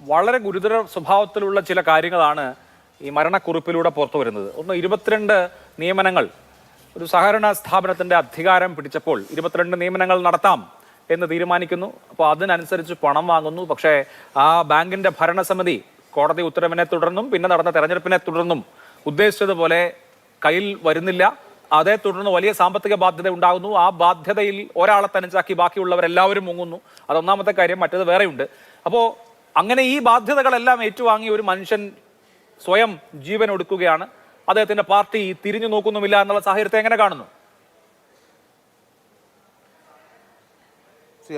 വളരെ ഗുരുതര സ്വഭാവത്തിലുള്ള ചില കാര്യങ്ങളാണ് ഈ മരണക്കുറിപ്പിലൂടെ പുറത്തു വരുന്നത്. ഒന്ന് ഇരുപത്തിരണ്ട് നിയമനങ്ങൾ. ഒരു സഹകരണ സ്ഥാപനത്തിന്റെ അധികാരം പിടിച്ചപ്പോൾ ഇരുപത്തിരണ്ട് നിയമനങ്ങൾ നടത്താം എന്ന് തീരുമാനിക്കുന്നു. അപ്പോൾ അതിനനുസരിച്ച് പണം വാങ്ങുന്നു. പക്ഷേ ആ ബാങ്കിന്റെ ഭരണസമിതി കോടതി ഉത്തരവിനെ തുടർന്നും പിന്നെ നടന്ന തെരഞ്ഞെടുപ്പിനെ തുടർന്നും ഉദ്ദേശിച്ചതുപോലെ കയ്യിൽ വരുന്നില്ല. അതേ തുടർന്ന് വലിയ സാമ്പത്തിക ബാധ്യത ഉണ്ടാകുന്നു. ആ ബാധ്യതയിൽ ഒരാളെ തനിച്ചാക്കി ബാക്കിയുള്ളവരെല്ലാവരും മുങ്ങുന്നു. അതൊന്നാമത്തെ കാര്യം. മറ്റേത് വേറെയുണ്ട്. അപ്പോൾ അങ്ങനെ ഈ ബാധ്യതകളെല്ലാം ഏറ്റുവാങ്ങി ഒരു മനുഷ്യൻ സ്വയം ജീവൻ ഒടുക്കുകയാണ്. അദ്ദേഹത്തിന്റെ പാർട്ടി തിരിഞ്ഞു നോക്കുന്നുമില്ല എന്നുള്ള സാഹചര്യത്തെ എങ്ങനെ കാണുന്നു?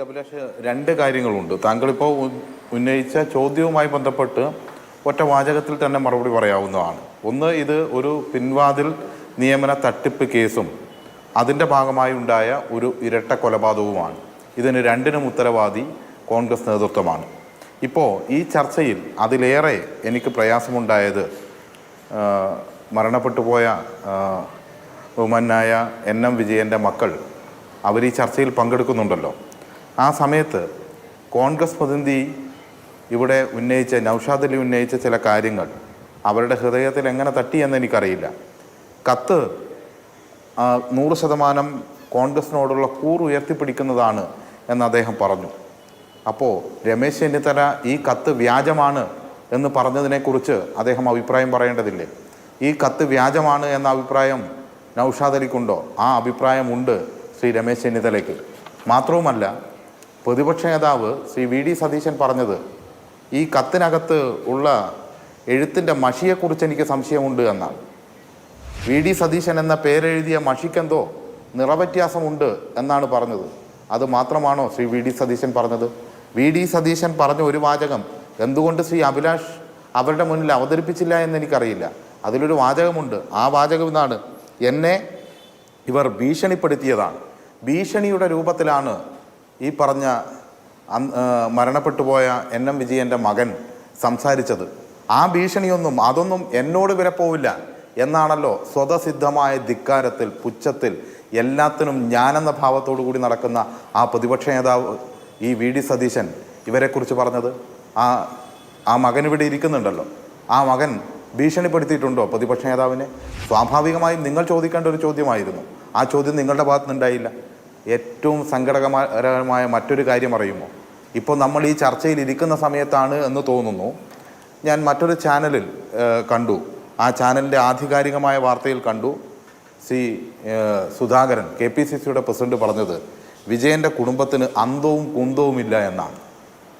അഭിലാഷ് രണ്ട് കാര്യങ്ങളുണ്ട്. താങ്കളിപ്പോൾ ഉ- ഉന്നയിച്ച ചോദ്യവുമായി ബന്ധപ്പെട്ട് ഒറ്റ വാചകത്തിൽ തന്നെ മറുപടി പറയാവുന്നതാണ്. ഒന്ന് ഇത് ഒരു പിൻവാതിൽ നിയമന തട്ടിപ്പ് കേസും അതിന്റെ ഭാഗമായി ഉണ്ടായ ഒരു ഇരട്ട കൊലപാതകവുമാണ് ഇതിന് രണ്ടിനും ഉത്തരവാദി കോൺഗ്രസ് നേതൃത്വമാണ്. ഇപ്പോൾ ഈ ചർച്ചയിൽ അതിലേറെ എനിക്ക് പ്രയാസമുണ്ടായത് മരണപ്പെട്ടു പോയ ബഹുമാനായ എൻ എം വിജയന്റെ മക്കൾ അവർ ഈ ചർച്ചയിൽ പങ്കെടുക്കുന്നുണ്ടല്ലോ. ആ സമയത്ത് കോൺഗ്രസ് പ്രതിനിധി ഇവിടെ ഉന്നയിച്ച നൗഷാദ് അലി ഉന്നയിച്ച ചില കാര്യങ്ങൾ അവരുടെ ഹൃദയത്തിൽ എങ്ങനെ തട്ടി തട്ടിയെന്ന് എനിക്കറിയില്ല. കത്ത് നൂറ് ശതമാനം കോൺഗ്രസിനോടുള്ള കൂർ ഉയർത്തിപ്പിടിക്കുന്നതാണ് എന്ന് അദ്ദേഹം പറഞ്ഞു. അപ്പോൾ രമേശ് ചെന്നിത്തല ഈ കത്ത് വ്യാജമാണ് എന്ന് പറഞ്ഞതിനെക്കുറിച്ച് അദ്ദേഹം അഭിപ്രായം പറയേണ്ടതില്ലേ? ഈ കത്ത് വ്യാജമാണ് എന്ന അഭിപ്രായം നൗഷാദ് അലിക്കുണ്ടോ? ആ അഭിപ്രായമുണ്ട് ശ്രീ രമേശ് ചെന്നിത്തലയ്ക്ക്. മാത്രവുമല്ല പ്രതിപക്ഷ നേതാവ് ശ്രീ വി ഡി സതീശൻ പറഞ്ഞത് ഈ കത്തിനകത്ത് ഉള്ള എഴുത്തിന്റെ മഷിയെക്കുറിച്ച് എനിക്ക് സംശയമുണ്ട് എന്നാണ്. വി ഡി സതീശൻ എന്ന പേരെഴുതിയ മഷിക്കെന്തോ നിറവ്യത്യാസമുണ്ട് എന്നാണ് പറഞ്ഞത്. അത് മാത്രമാണോ ശ്രീ വി ഡി സതീശൻ പറഞ്ഞത്? വി ഡി സതീശൻ പറഞ്ഞ ഒരു വാചകം എന്തുകൊണ്ട് ശ്രീ അഭിലാഷ് അവരുടെ മുന്നിൽ അവതരിപ്പിച്ചില്ല എന്ന് എനിക്കറിയില്ല അതിലൊരു വാചകമുണ്ട്. ആ വാചകം ഇതാണ്. എന്നെ ഇവർ ഭീഷണിപ്പെടുത്തിയതാണ്. ഭീഷണിയുടെ രൂപത്തിലാണ് ഈ പറഞ്ഞ മരണപ്പെട്ടു പോയ എൻ എം വിജയന്റെ മകൻ സംസാരിച്ചത്. ആ ഭീഷണിയൊന്നും അതൊന്നും എന്നോട് വരെ പോവില്ല എന്നാണല്ലോ സ്വതസിദ്ധമായ ധിക്കാരത്തിൽ പുച്ഛത്തിൽ എല്ലാത്തിനും ഞാനെന്ന ഭാവത്തോടു കൂടി നടക്കുന്ന ആ പ്രതിപക്ഷ നേതാവ് ഈ വി ഡി സതീശൻ ഇവരെക്കുറിച്ച് പറഞ്ഞത്? ആ ആ മകൻ ഇവിടെ ഇരിക്കുന്നുണ്ടല്ലോ. ആ മകൻ ഭീഷണിപ്പെടുത്തിയിട്ടുണ്ടോ പ്രതിപക്ഷ നേതാവിനെ? സ്വാഭാവികമായും നിങ്ങൾ ചോദിക്കേണ്ട ഒരു ചോദ്യമായിരുന്നു. ആ ചോദ്യം നിങ്ങളുടെ ഭാഗത്തുനിന്നുണ്ടായില്ല. ഏറ്റവും സങ്കടകരമായ മറ്റൊരു കാര്യം അറിയുമോ? ഇപ്പോൾ നമ്മൾ ഈ ചർച്ചയിൽ ഇരിക്കുന്ന സമയത്താണ് എന്ന് തോന്നുന്നു. ഞാൻ മറ്റൊരു ചാനലിൽ കണ്ടു. ആ ചാനലിന്റെ ആധികാരികമായ വാർത്തയിൽ കണ്ടു. C Sudhakaran K P C സിയുടെ പ്രസിഡന്റ് പറഞ്ഞത് വിജയന്റെ കുടുംബത്തിന് അന്തവും കുന്തവുമില്ല എന്നാണ്.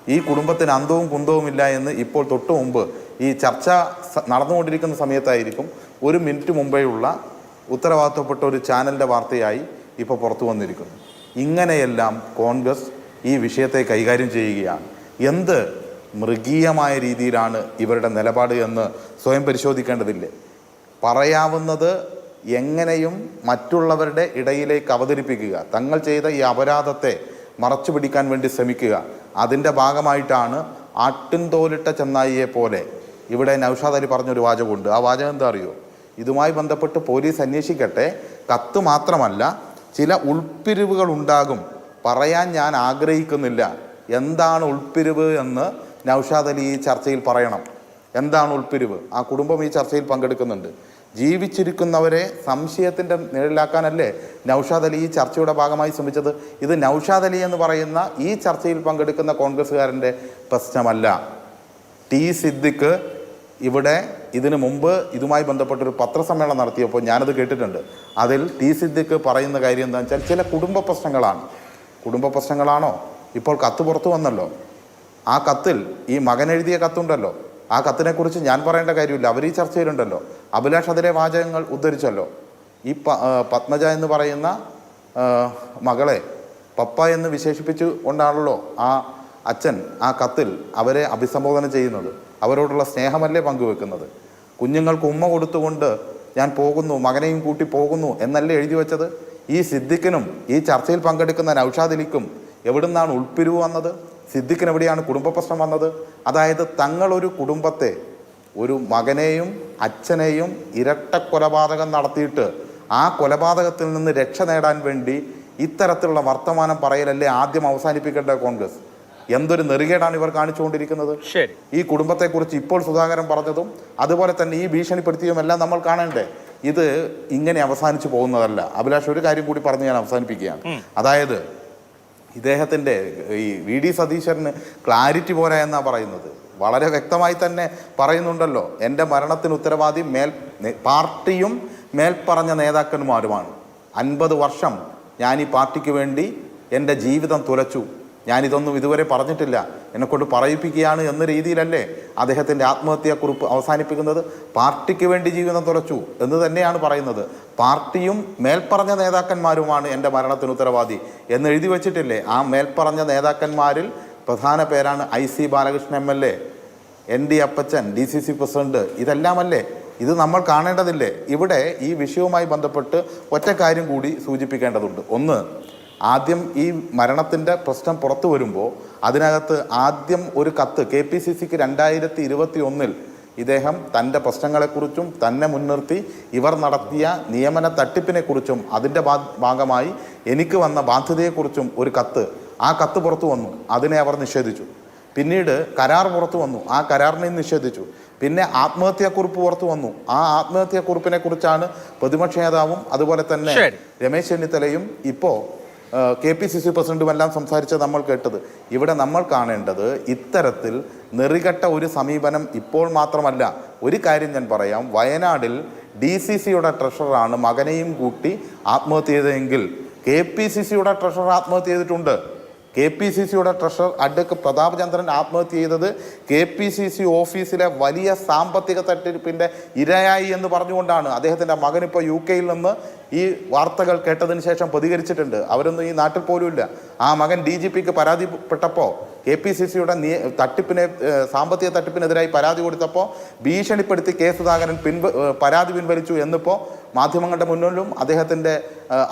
ഈ കുടുംബത്തിന് അന്തവും കുന്തവുമില്ല എന്ന് ഇപ്പോൾ തൊട്ടു മുമ്പ് ഈ ചർച്ച നടന്നുകൊണ്ടിരിക്കുന്ന സമയത്തായിരിക്കും ഒരു മിനിറ്റ് മുമ്പേയുള്ള ഉത്തരവാദിത്തപ്പെട്ട ഒരു ചാനലിന്റെ വാർത്തയായി ഇപ്പോൾ പുറത്തു വന്നിരിക്കുന്നു ഇങ്ങനെയെല്ലാം കോൺഗ്രസ് ഈ വിഷയത്തെ കൈകാര്യം ചെയ്യുകയാണ്. എന്ത് മൃഗീയമായ രീതിയിലാണ് ഇവരുടെ നിലപാട് എന്ന് സ്വയം പരിശോധിക്കേണ്ടതില്ലേ? പറയാവുന്നത് എങ്ങനെയും മറ്റുള്ളവരുടെ ഇടയിലേക്ക് അവതരിപ്പിക്കുക. തങ്ങൾ ചെയ്ത ഈ അപരാധത്തെ മറച്ചു പിടിക്കാൻ വേണ്ടി ശ്രമിക്കുക. അതിന്റെ ഭാഗമായിട്ടാണ് ആട്ടിൻ ആട്ടിൻതോലിട്ട ചെന്നായിയെ പോലെ ഇവിടെ നൗഷാദ് അലി പറഞ്ഞൊരു വാചകമുണ്ട്. ആ വാചകം എന്താ അറിയോ? ഇതുമായി ബന്ധപ്പെട്ട് പോലീസ് അന്വേഷിക്കട്ടെ. കത്ത് മാത്രമല്ല ചില ഉൾപ്പിരിവുകൾ ഉണ്ടാകും. പറയാൻ ഞാൻ ആഗ്രഹിക്കുന്നില്ല. എന്താണ് ഉൾപ്പിരിവ് എന്ന് നൗഷാദ് അലി ഈ ചർച്ചയിൽ പറയണം. എന്താണ് ഉൾപ്പിരിവ്? ആ കുടുംബം ഈ ചർച്ചയിൽ പങ്കെടുക്കുന്നുണ്ട്. ജീവിച്ചിരിക്കുന്നവരെ സംശയത്തിന്റെ നിഴലാക്കാനല്ലേ നൌഷാദ് അലി ഈ ചർച്ചയുടെ ഭാഗമായി ശ്രമിച്ചത്? ഇത് നൌഷാദ് അലി എന്ന് പറയുന്ന ഈ ചർച്ചയിൽ പങ്കെടുക്കുന്ന കോൺഗ്രസ്സുകാരന്റെ പ്രശ്നമല്ല. ടി സിദ്ദിഖ് ഇവിടെ ഇതിനു മുമ്പ് ഇതുമായി ബന്ധപ്പെട്ടൊരു പത്രസമ്മേളനം നടത്തിയപ്പോൾ ഞാനത് കേട്ടിട്ടുണ്ട്. അതിൽ ടി സിദ്ദിഖ് പറയുന്ന കാര്യം എന്താണെന്ന് വെച്ചാൽ ചില കുടുംബ പ്രശ്നങ്ങളാണ്. കുടുംബ പ്രശ്നങ്ങളാണോ? ഇപ്പോൾ കത്ത് പുറത്തു വന്നല്ലോ. ആ കത്തിൽ ഈ മകൻ എഴുതിയ കത്തുണ്ടല്ലോ. ആ കത്തിനെക്കുറിച്ച് ഞാൻ പറയേണ്ട കാര്യമില്ല. അവർ ഈ ചർച്ചയിലുണ്ടല്ലോ. അഭിലാഷ് വാചകങ്ങൾ ഉദ്ധരിച്ചല്ലോ. ഈ പത്മജ എന്ന് പറയുന്ന മകളെ പപ്പ എന്ന് വിശേഷിപ്പിച്ചു കൊണ്ടാണല്ലോ ആ അച്ഛൻ ആ കത്തിൽ അവരെ അഭിസംബോധന ചെയ്യുന്നത്. അവരോടുള്ള സ്നേഹമല്ലേ പങ്കുവെക്കുന്നത്? കുഞ്ഞുങ്ങൾക്ക് ഉമ്മ കൊടുത്തുകൊണ്ട് ഞാൻ പോകുന്നു മകനെയും കൂട്ടി പോകുന്നു എന്നല്ലേ എഴുതി വെച്ചത്? ഈ സിദ്ദിഖിനും ഈ ചർച്ചയിൽ പങ്കെടുക്കുന്ന നൗഷാദ് എവിടുന്നാണ് ഉൾപ്പിരിവ് വന്നത്? സിദ്ദിഖിന് എവിടെയാണ് കുടുംബ പ്രശ്നം വന്നത്? അതായത് തങ്ങളൊരു കുടുംബത്തെ ഒരു മകനെയും അച്ഛനെയും ഇരട്ട കൊലപാതകം നടത്തിയിട്ട് ആ കൊലപാതകത്തിൽ നിന്ന് രക്ഷ നേടാൻ വേണ്ടി ഇത്തരത്തിലുള്ള വർത്തമാനം പറയലല്ലേ ആദ്യം അവസാനിപ്പിക്കേണ്ട കോൺഗ്രസ്? എന്തൊരു നെറുകേടാണ് ഇവർ കാണിച്ചുകൊണ്ടിരിക്കുന്നത്? ശരി. ഈ കുടുംബത്തെക്കുറിച്ച് ഇപ്പോൾ സുധാകരൻ പറഞ്ഞതും അതുപോലെ തന്നെ ഈ ഭീഷണിപ്പെടുത്തിയതും എല്ലാം നമ്മൾ കാണണ്ടേ? ഇത് ഇങ്ങനെ അവസാനിച്ചു പോകുന്നതല്ല. അഭിലാഷ് ഒരു കാര്യം കൂടി പറഞ്ഞ് ഞാൻ അവസാനിപ്പിക്കുകയാണ്. അതായത് ഇദ്ദേഹത്തിന്റെ ഈ വി ഡി സതീശ്വരന് ക്ലാരിറ്റി പോരാ എന്നാണ് പറയുന്നത്. വളരെ വ്യക്തമായി തന്നെ പറയുന്നുണ്ടല്ലോ എന്റെ മരണത്തിന് ഉത്തരവാദി മേൽ പാർട്ടിയും മേൽപ്പറഞ്ഞ നേതാക്കന്മാരുമാണ്. അൻപത് വർഷം ഞാൻ ഈ പാർട്ടിക്ക് വേണ്ടി എന്റെ ജീവിതം തുലച്ചു. ഞാനിതൊന്നും ഇതുവരെ പറഞ്ഞിട്ടില്ല. എന്നെക്കൊണ്ട് പറയിപ്പിക്കുകയാണ് എന്ന രീതിയിലല്ലേ അദ്ദേഹത്തിന്റെ ആത്മഹത്യാക്കുറിപ്പ് അവസാനിപ്പിക്കുന്നത്? പാർട്ടിക്ക് വേണ്ടി ജീവിതം തുലച്ചു എന്ന് തന്നെയാണ് പറയുന്നത്. പാർട്ടിയും മേൽപ്പറഞ്ഞ നേതാക്കന്മാരുമാണ് എന്റെ മരണത്തിന് ഉത്തരവാദി. എന്ന് എഴുതി വച്ചിട്ടില്ലേ ആ മേൽപ്പറഞ്ഞ നേതാക്കന്മാരിൽ പ്രധാന പേരാണ് I C Balakrishnan M L A N D Appachan D C C president ഇതെല്ലാമല്ലേ? ഇത് നമ്മൾ കാണേണ്ടതില്ലേ? ഇവിടെ ഈ വിഷയവുമായി ബന്ധപ്പെട്ട് ഒറ്റ കാര്യം കൂടി സൂചിപ്പിക്കേണ്ടതുണ്ട്. ഒന്ന് ആദ്യം ഈ മരണത്തിന്റെ പ്രശ്നം പുറത്തു വരുമ്പോൾ അതിനകത്ത് ആദ്യം ഒരു കത്ത് കെ പി സി സിക്ക് രണ്ടായിരത്തി ഇരുപത്തി ഒന്നിൽ ഇദ്ദേഹം തന്റെ പ്രശ്നങ്ങളെക്കുറിച്ചും തന്നെ മുൻനിർത്തി ഇവർ നടത്തിയ നിയമന തട്ടിപ്പിനെക്കുറിച്ചും അതിന്റെ ഭാഗമായി എനിക്ക് വന്ന ബാധ്യതയെക്കുറിച്ചും ഒരു കത്ത് ആ കത്ത് പുറത്തു വന്നു. അതിനെ അവർ നിഷേധിച്ചു. പിന്നീട് കരാർ പുറത്തു വന്നു. ആ കരാറിനെ നിഷേധിച്ചു. പിന്നെ ആത്മഹത്യാക്കുറിപ്പ് പുറത്തു വന്നു. ആ ആത്മഹത്യാക്കുറിപ്പിനെ കുറിച്ചാണ് പ്രതിപക്ഷ നേതാവും അതുപോലെ തന്നെ. രമേശ് ചെന്നിത്തലയും ഇപ്പോൾ കെ പി സി സി പ്രസിഡന്റും എല്ലാം സംസാരിച്ച് നമ്മൾ കേട്ടത്. ഇവിടെ നമ്മൾ കാണേണ്ടത് ഇത്തരത്തിൽ നെറികെട്ട ഒരു സമീപനം ഇപ്പോൾ മാത്രമല്ല. ഒരു കാര്യം ഞാൻ പറയാം. വയനാടിൽ ഡി സി സിയുടെ ട്രഷറാണ് മകനെയും കൂട്ടി ആത്മഹത്യ ചെയ്തതെങ്കിൽ കെ പി സി സിയുടെ ട്രഷറർ ആത്മഹത്യ ചെയ്തിട്ടുണ്ട്. കെ പി സി സിയുടെ ട്രഷറർ അഡ്വക്ക് പ്രതാപചന്ദ്രൻ ആത്മഹത്യ ചെയ്തത് കെ പി സി സി ഓഫീസിലെ വലിയ സാമ്പത്തിക തട്ടിപ്പിന്റെ ഇരയായി എന്ന് പറഞ്ഞുകൊണ്ടാണ്. അദ്ദേഹത്തിന്റെ മകൻ ഇപ്പോൾ യു കെയിൽ നിന്ന് ഈ വാർത്തകൾ കേട്ടതിന് ശേഷം പ്രതികരിച്ചിട്ടുണ്ട്. അവരൊന്നും ഈ നാട്ടിൽ പോലുമില്ല ആ മകൻ ഡി ജി പിക്ക് പരാതിപ്പെട്ടപ്പോൾ കെ പി സി സിയുടെ നിയ തട്ടിപ്പിനെ സാമ്പത്തിക തട്ടിപ്പിനെതിരായി പരാതി കൊടുത്തപ്പോൾ ഭീഷണിപ്പെടുത്തി കെ സുധാകരൻ പിൻവ പരാതി പിൻവലിച്ചു എന്നിപ്പോൾ മാധ്യമങ്ങളുടെ മുന്നിലും അദ്ദേഹത്തിന്റെ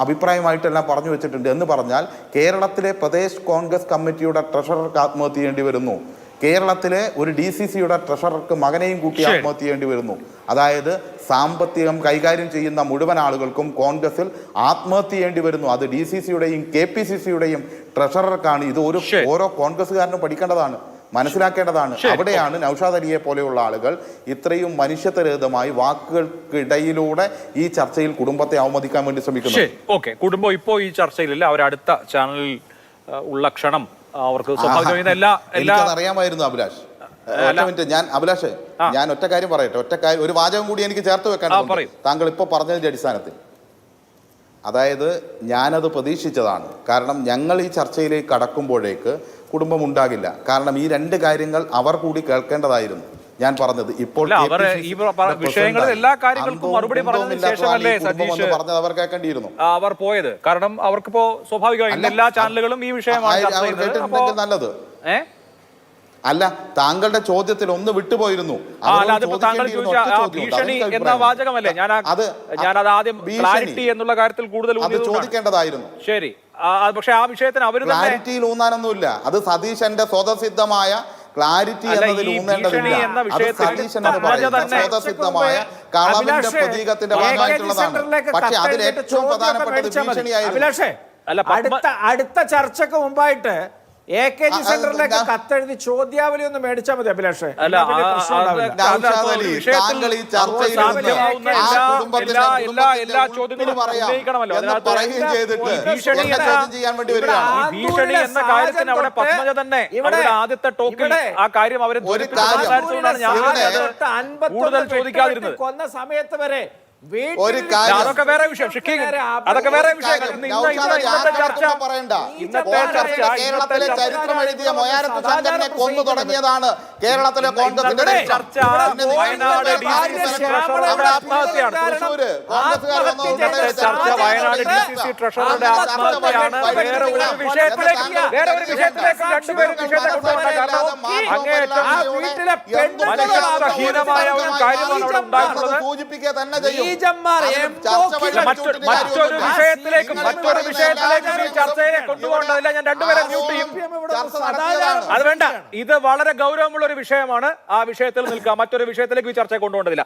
അഭിപ്രായമായിട്ടെല്ലാം പറഞ്ഞു വെച്ചിട്ടുണ്ട്. എന്ന് പറഞ്ഞാൽ കേരളത്തിലെ പ്രദേശ് കോൺഗ്രസ് കമ്മിറ്റിയുടെ ട്രഷറർക്ക് ആത്മഹത്യ ചെയ്യേണ്ടി വരുന്നു. കേരളത്തിലെ ഒരു ഡി സി സിയുടെ ട്രഷറർക്ക് മകനെയും കൂട്ടി ആത്മഹത്യ ചെയ്യേണ്ടി വരുന്നു. അതായത് സാമ്പത്തികം കൈകാര്യം ചെയ്യുന്ന മുഴുവൻ ആളുകൾക്കും കോൺഗ്രസിൽ ആത്മഹത്യ ചെയ്യേണ്ടി വരുന്നു. അത് ഡി സി സിയുടെയും കെ പി സി സിയുടെയും ട്രഷറർക്കാണ്. ഇത് ഒരു ഓരോ കോൺഗ്രസ്സുകാരനും പഠിക്കേണ്ടതാണ് മനസ്സിലാക്കേണ്ടതാണ്. അവിടെയാണ് നൌഷാദ് അലിയെ പോലെയുള്ള ആളുകൾ ഇത്രയും മനുഷ്യത്വരഹിതമായി വാക്കുകൾക്കിടയിലൂടെ ഈ ചർച്ചയിൽ കുടുംബത്തെ അവമതിക്കാൻ വേണ്ടി ശ്രമിക്കുന്നത്. ശരി. ഓക്കെ. കുടുംബം ഇപ്പോൾ ഈ ചർച്ചയിലല്ല. അവരടുത്ത അടുത്ത ചാനലിൽ ഉള്ള ക്ഷണം അവർക്ക് സ്വാഭാവികമായി എല്ലാ എല്ലാ അറിയാമായിരുന്നു അഭിലാഷ്. മിനിറ്റ് ഞാൻ അഭിലാഷ് ഞാൻ ഒറ്റ കാര്യം പറയട്ടെ ഒറ്റ കാര്യം ഒരു വാചകം കൂടി എനിക്ക് ചേർത്ത് വെക്കാൻ താങ്കൾ ഇപ്പോൾ പറഞ്ഞതിന്റെ അടിസ്ഥാനത്തിൽ. അതായത് ഞാനത് പ്രതീക്ഷിച്ചതാണ്. കാരണം ഞങ്ങൾ ഈ ചർച്ചയിലേക്ക് കടക്കുമ്പോഴേക്ക് കുടുംബം ഉണ്ടാകില്ല കാരണം ഈ രണ്ട് കാര്യങ്ങൾ അവർ കൂടി കേൾക്കേണ്ടതായിരുന്നു. ഞാൻ പറഞ്ഞത് ഇപ്പോൾ വിഷയങ്ങളിൽ എല്ലാ കാര്യങ്ങൾക്കും മറുപടി പറഞ്ഞതിന് ശേഷമല്ലേ സതീഷ് പറഞ്ഞത് അവർ കേൾക്കേണ്ടിയിരുന്നു അവർ പോയത്. കാരണം അവർക്കിപ്പോ സ്വാഭാവികമായി എല്ലാ ചാനലുകളും ഈ വിഷയമാണ് നല്ലത്. അല്ല താങ്കളുടെ ചോദ്യത്തിൽ ഒന്ന് വിട്ടുപോയിരുന്നു. അത് ഞാനത് ആദ്യം ക്ലാരിറ്റി എന്നുള്ള കാര്യത്തിൽ കൂടുതൽ ചോദിക്കേണ്ടതായിരുന്നു. ശരി. പക്ഷേ ആ വിഷയത്തിന് അവർ ക്ലാരിറ്റിയിൽ ഊന്നാനൊന്നുമില്ല. അത് സതീശന്റെ സ്വതസിദ്ധമായ ക്ലാരിറ്റി എന്നതിൽ ഊന്നേണ്ടതില്ല. സ്വതസിദ്ധമായ കളവിന്റെ പ്രതീകത്തിന്റെ ഭാഗമായിട്ടുള്ളതാണ്. പക്ഷെ അതിൽ ഏറ്റവും പ്രധാനപ്പെട്ടത് ഭീഷണിയായിരുന്നു. അടുത്ത അടുത്ത ചർച്ചക്ക് മുമ്പായിട്ട് എ കെ ജി സെന്ററിലേക്ക് കത്തെഴുതി ചോദ്യാവലി ഒന്ന് മേടിച്ചാൽ മതി അഭിലാഷേ. അല്ല എന്നാ ഭീഷണി കാര്യത്തിന് അവിടെ പത്മജ തന്നെ ആദ്യത്തെ ടോക്കിൽ ആ കാര്യം അവരെ കൂടുതൽ ചോദിക്കാതിരുന്നത്. കൊന്ന സമയത്ത് വരെ ഒരു അതൊക്കെ വേറെ വിഷയം. അതൊക്കെ വേറെ ഇന്നത്തെ ചർച്ച ഇന്നത്തെ ചർച്ച കേരളത്തിലെ ചരിത്രം എഴുതിയ മൊയാരത്ത് ശങ്കരനെ കൊന്നു തുടങ്ങിയതാണ് കേരളത്തിലെ കോൺഗ്രസിന്റെ ചരിത്രം. ചർച്ച. വയനാട് ആത്മഹത്യയാണ്. വയനാട് ഡി സി സി ട്രഷറുടെ ആത്മഹത്യയാണ് വേറെ ഒരു വിഷയത്തിലേക്ക് വേറെ ഒരു വിഷയത്തിലേക്ക് രണ്ടുപേരും വിഷയത്തെ കൊണ്ടുപോകേണ്ട കാരണം അങ്ങേയറ്റം ആ വീട്ടിലെ മനുഷ്യത്വഹീനമായ ഒരു കാര്യമാണ് അവിടെ ഉണ്ടായിട്ടുള്ളത് സൂചിപ്പിക്കുക തന്നെ ചെയ്യും. വഴി മറ്റൊരു. വിഷയത്തിലേക്ക് മറ്റൊരു വിഷയത്തിലേക്ക് ഈ ചർച്ചയെ കൊണ്ടുപോകേണ്ടതില്ല ഞാൻ രണ്ടുപേരെ മ്യൂട്ട് ചെയ്യും. അത് വേണ്ട. ഇത് വളരെ ഗൗരവമുള്ള ഒരു വിഷയമാണ്. ആ വിഷയത്തിൽ നിൽക്കുക മറ്റൊരു വിഷയത്തിലേക്ക് ഈ ചർച്ചയെ കൊണ്ടുപോകേണ്ടതില്ല.